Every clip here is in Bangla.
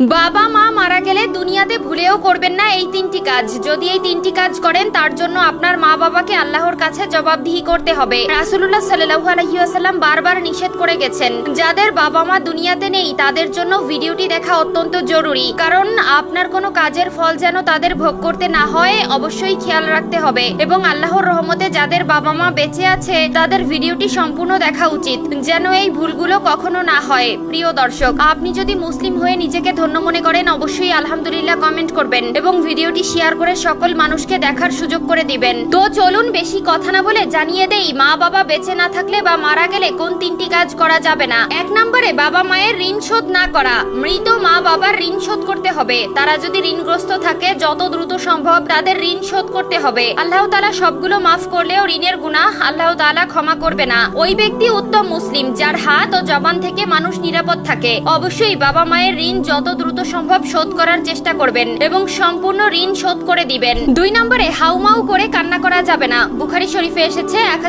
বাবা মা মারা গেলে দুনিয়াতে ভুলেও করবেন না এই তিনটি কাজ। যদি এই তিনটি কাজ করেন, তার জন্য আপনার মা বাবাকে আল্লাহর কাছে জবাবদিহি করতে হবে। রাসুল্লাহ সাল্লাহু আলহিউসাল্লাম বারবার নিষেধ করে গেছেন, যাদের বাবা মা দুনিয়াতে নেই, তাদের জন্য ভিডিওটি দেখা অত্যন্ত জরুরি। কারণ আপনার কোনো কাজের ফল যেন তাদের ভোগ করতে না হয়, অবশ্যই খেয়াল রাখতে হবে। এবং আল্লাহর রহমতে যাদের বাবা মা বেঁচে আছে, তাদের ভিডিওটি সম্পূর্ণ দেখা উচিত, যেন এই ভুলগুলো কখনো না হয়। প্রিয় দর্শক, আপনি যদি মুসলিম হয়ে নিজেকে ধন্য মনে করেন, অবশ্যই আলহামদুলিল্লাহ কমেন্ট করবেন এবং ভিডিওটি শেয়ার করে সকল মানুষকে দেখার সুযোগ করে দিবেন। তো চলুন বেশি কথা না বলে জানিয়ে দেই মা বাবা বেঁচে না থাকলে বা মারা গেলে কোন তিনটি কাজ করা যাবে না? এক নম্বরে বাবা মায়ের ঋণ শোধ না করা। মৃত মা বাবার ঋণ শোধ করতে হবে। তারা যদি ঋণগ্রস্ত থাকে, যত দ্রুত সম্ভব তাদের ঋণ শোধ করতে হবে। আল্লাহ তালা সবগুলো মাফ করলেও ঋণের গুনাহ আল্লাহ তালা ক্ষমা করবে না। ওই ব্যক্তি উত্তম মুসলিম, যার হাত ও জবান থেকে মানুষ নিরাপদ থাকে। অবশ্যই বাবা মায়ের ঋণ যত দ্রুত সম্ভব শোধ করার চেষ্টা করবেন এবং সম্পূর্ণ ঋণ শোধ করে দিবেন। দুই নম্বরে হাউমাউ করে কান্না করা যাবে না। বুখারি শরীফে এসেছে এক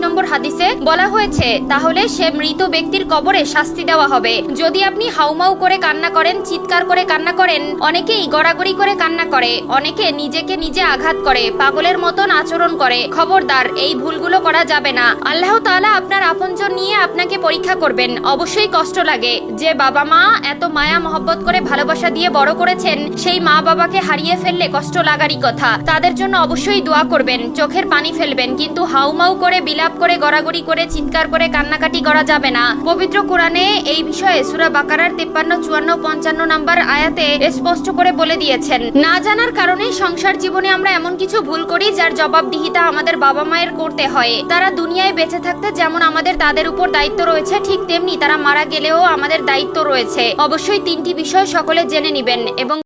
নম্বর হাদিসে বলা হয়েছে, তাহলে সে মৃত ব্যক্তির কবরে শাস্তি দেওয়া হবে। যদি আপনি হাউমাউ করে কান্না করেন, চিৎকার করে কান্না করেন, অনেকেই গড়াগড়ি করে কান্না করে, অনেকে নিজেকে নিজে আঘাত করে, পাগলের মতন আচরণ করে। খবরদার, এই ভুলগুলো করা যাবে না। আল্লাহ তাআলা আপনার আপনজন নিয়ে আপনাকে পরীক্ষা করবেন। অবশ্যই কষ্ট লাগে। যে বাবা মা এত মায়া মহব্বত করে ভালোবাসা দিয়ে বড় করেছেন, সেই মা বাবাকে হারিয়ে ফেললে কষ্ট লাগারই কথা। তাদের জন্য অবশ্যই দোয়া করবেন, চোখের পানি ফেলবেন, কিন্তু হাউমাউ করে, বিলাপ করে, গড়াগড়ি করে, চিৎকার করে কান্নাকাটি করা যাবে না। পবিত্র কোরআনে এই বিষয়ে সুরা বাকারার তেপ্পান্ন, চুয়ান্ন, পঞ্চান্ন নাম্বার আয়াতে স্পষ্ট করে বলে দিয়েছেন, না জানার কারণে সংসার জীবনে আমরা এমন কিছু ভুল করি, যার জবাবদিহিতা আমাদের বাবা মায়ের করতে হয়। তারা দুনিয়ায় বেঁচে থাকতে যেমন আমাদের তাদের উপর দায়িত্ব রয়েছে, ঠিক তেমনি তারা মারা গেলেও আমাদের দায়িত্ব রয়েছে। অবশ্যই তিনটি বিষয় সকলে জেনে নিবেন এবং